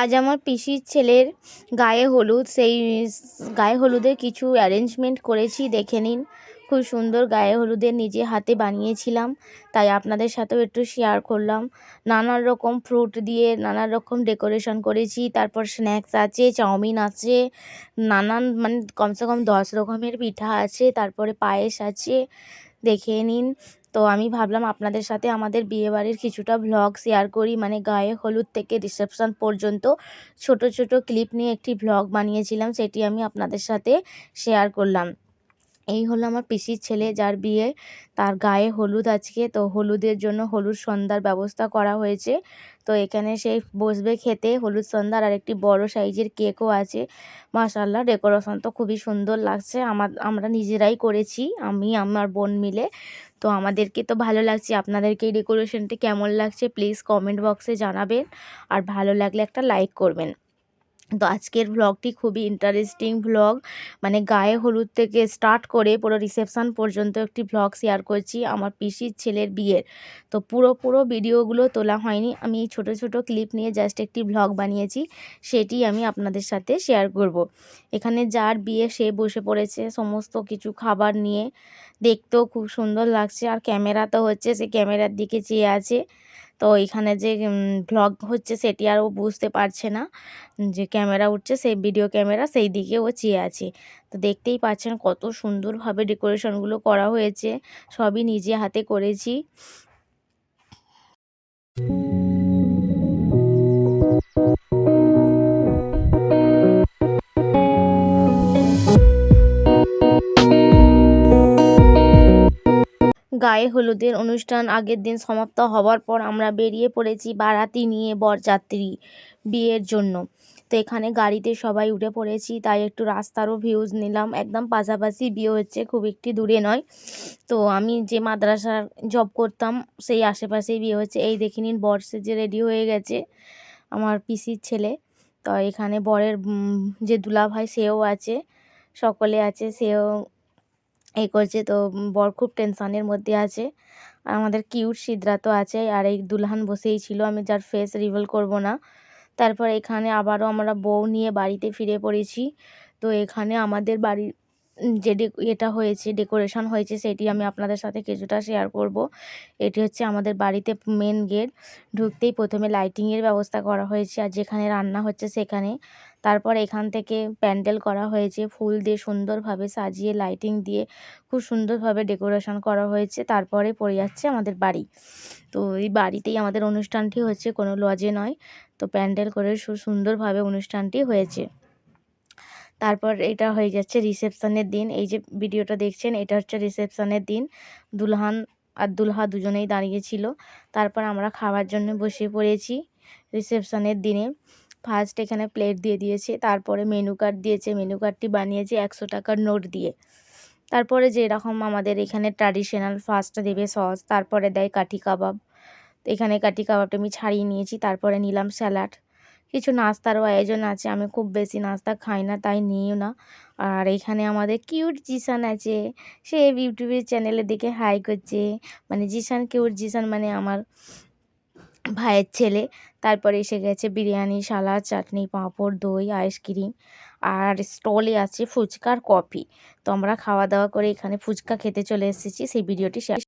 আজ আমার পিসির ছেলের গায়ে হলুদ, সেই গায়ে হলুদে কিছু অ্যারেঞ্জমেন্ট করেছি, দেখে নিন। খুব সুন্দর গায়ে হলুদের নিজে হাতে বানিয়েছিলাম, তাই আপনাদের সাথেও একটু শেয়ার করলাম। নানান রকম ফ্রুট দিয়ে নানান রকম ডেকোরেশন করেছি, তারপর স্ন্যাক্স আছে, চাউমিন আছে, নানান মানে কমসে কম দশ রকমের পিঠা আছে, তারপরে পায়েস আছে, দেখে নিন। তো আমি ভাবলাম আপনাদের সাথে আমাদের বিয়েবাড়ির কিছুটা ভ্লগ শেয়ার করি। মানে গায়ে হলুদ থেকে রিসেপশান পর্যন্ত ছোট ছোট ক্লিপ নিয়ে একটি ভ্লগ বানিয়েছিলাম, সেটি আমি আপনাদের সাথে শেয়ার করলাম। এই হলো আমার পিসির ছেলে যার বিয়ে। তার গায়ে হলুদ আজকে, তো হলুদের জন্য হলুদ সন্ধ্যার ব্যবস্থা করা হয়েছে। তো এখানে সেই বসবে খেতে, হলুদ সন্ধ্যার আর একটি বড় সাইজের কেকও আছে। মাশাল্লাহ ডেকোরেশন তো খুবই সুন্দর লাগছে। আমার, আমরা নিজেরাই করেছি, আমি, আমার বোন মিলে। তো আমাদেরকে তো ভালো লাগছে, আপনাদেরকে এই ডেকোরেশনটি কেমন লাগছে, প্লিজ কমেন্ট বক্সে জানাবেন। আর ভালো লাগলে একটা লাইক করবেন। তো আজকের ভ্লগটি খুবই ইন্টারেস্টিং ভ্লগ মানে গায়ে হলুদ থেকে স্টার্ট করে পুরো রিসেপশান পর্যন্ত একটি ভ্লগ শেয়ার করছি আমার পিসির ছেলের বিয়ের। তো পুরো পুরো ভিডিওগুলো তোলা হয়নি। আমি এই ছোটো ছোটো ক্লিপ নিয়ে জাস্ট একটি ভ্লগ বানিয়েছি, সেটি আমি আপনাদের সাথে শেয়ার করব। এখানে যার বিয়ে, সে বসে পড়েছে, সমস্ত কিছু খাবার নিয়ে। দেখতেও খুব সুন্দর লাগছে, আর ক্যামেরা তো হচ্ছে, সে ক্যামেরার দিকে চেয়ে আছে। তো এখানে যে ভ্লগ হচ্ছে সেটি আর ও বুঝতে পারছে না। যে ক্যামেরা উঠছে, সেই ভিডিও ক্যামেরা সেই দিকে ও চেয়ে আছে। তো দেখতেই পাচ্ছেন কত সুন্দরভাবে ডেকোরেশনগুলো করা হয়েছে। সবই নিজে হাতে করেছি। গায়ে হলুদের অনুষ্ঠান আগের দিন সমাপ্ত হওয়ার পর আমরা বেরিয়ে পড়েছি বারাতি নিয়ে বরযাত্রী বিয়ের জন্য। তো এখানে গাড়িতে সবাই উঠে পড়েছি, তাই একটু রাস্তারও ভিউজ নিলাম। একদম পাশাপাশি বিয়ে হচ্ছে, খুব একটি দূরে নয়। তো আমি যে মাদ্রাসার জব করতাম, সেই আশেপাশেই বিয়ে হচ্ছে। এই দেখে নিন, বর সেজে রেডি হয়ে গেছে আমার পিসির ছেলে। তো এখানে বরের যে দুলাভাই সেও আছে, সকলে আছে, সেও এই করছে। তো বর খুব টেনশানের মধ্যে আছে। আর আমাদের কিউট সিদ্রা তো আছে আর এই দুলহান বসেই ছিল। আমি যার ফেস রিভিল করব না। তারপর এখানে আবারও আমরা বউ নিয়ে বাড়িতে ফিরে পড়েছি। তো এখানে আমাদের বাড়ির যে এটা হয়েছে ডেকোরেশন হয়েছে, সেটি আমি আপনাদের সাথে কিছুটা শেয়ার করব। এটি হচ্ছে আমাদের বাড়িতে মেন গেট ঢুকতেই প্রথমে লাইটিংয়ের ব্যবস্থা করা হয়েছে। আর যেখানে রান্না হচ্ছে সেখানে তারপর এখান থেকে প্যান্ডেল করা হয়েছে। ফুল দিয়ে সুন্দরভাবে সাজিয়ে লাইটিং দিয়ে খুব সুন্দরভাবে ডেকোরেশন করা হয়েছে। তারপরে পড়ে যাচ্ছে আমাদের বাড়ি। তো এই বাড়িতেই আমাদের অনুষ্ঠানটি হচ্ছে, কোনো লজে নয়। তো প্যান্ডেল করে সুন্দরভাবে অনুষ্ঠানটি হয়েছে। তারপর এটা হয়ে যাচ্ছে রিসেপশানের দিন। এই যে ভিডিওটা দেখছেন, এটা হচ্ছে রিসেপশানের দিন। দুলহান আর দুলহা দুজনেই দাঁড়িয়েছিল তারপর আমরা খাওয়ার জন্য বসে পড়েছি রিসেপশানের দিনে। ফার্স্ট এখানে প্লেট দিয়ে দিয়েছে, তারপরে মেনু কার্ড দিয়েছে মেনু কার্ডটি বানিয়েছে একশো টাকার নোট দিয়ে। তারপরে যেরকম আমাদের এখানে ট্র্যাডিশনাল ফার্স্ট দেবে সস তারপরে দেয় কাঠি কাবাব। এখানে কাঠি কাবাবটা আমি ছাড়িয়ে নিয়েছি, তারপরে নিলাম স্যালাড কিছু নাস্তারও আয়োজন আছে, আমি খুব বেশি নাস্তা খাই না, তাই নিও না। আর এখানে আমাদের কিউট জিসান আছে, সে ইউটিউবের চ্যানেলে দেখে হাই করছে। মানে জিসান কিউট জিসান মানে আমার ভাইয়ের ছেলে। তারপরে এসে গেছে বিরিয়ানি, সালাদ, চাটনি, পাঁপড়, দই, আইসক্রিম আর স্টলে আছে ফুচকার কফি। তো আমরা খাওয়া দাওয়া করে এখানে ফুচকা খেতে চলে এসেছি। সেই ভিডিওটি শেয়ার